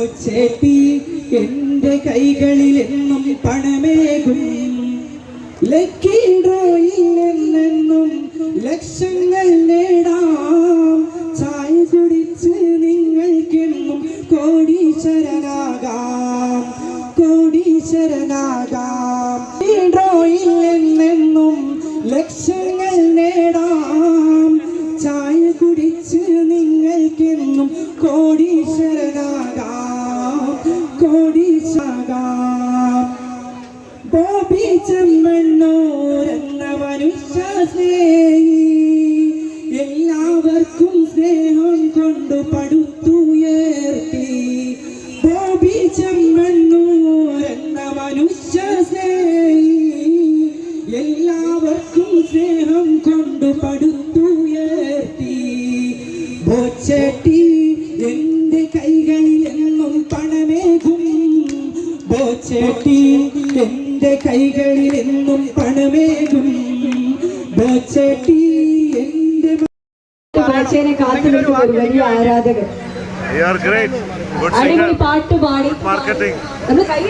ചേട്ടി എന്റെ കൈകളിൽ എന്നും പണമേകും. ലക്കി ലക്ഷങ്ങൾ നേടാം. ചായ കുടിച്ച് നിങ്ങൾക്കെന്നും കോടീശ്വരനാകാം. കോടീശ്വരനാകാം. ലക്ഷങ്ങൾ നേടാം. ചായ കുടിച്ച് നിങ്ങൾക്കെന്നും കോടീശ്വരനാകാം. ബോബി മനുഷ്യ സ്നേഹി. എല്ലാവർക്കും സ്നേഹം കൊണ്ട് പടുത്തുയർത്തി. ചെമ്മണ്ണൂരെന്ന മനുഷ്യ സ്നേഹി. എല്ലാവർക്കും സ്നേഹം കൊണ്ട് പടുത്തുയർത്തി. ബോച്ചേട്ടി എന്റെ കൈകളിൽ ബോച്ചേട്ടി എന്റെ കൈകളിൽ എന്നും പണമേകും. ബോച്ചേട്ടി എന്റെ വലിയ അടിപൊളി singer. പാട്ട് പാടി. മാർക്കറ്റിംഗ് നമ്മൾ കൈ